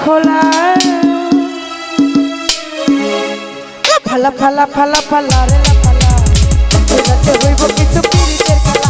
খোলা। ফালা ফালা ফালা ফালা রে ফালা। হইব কিছু পিড়িতের খেলা।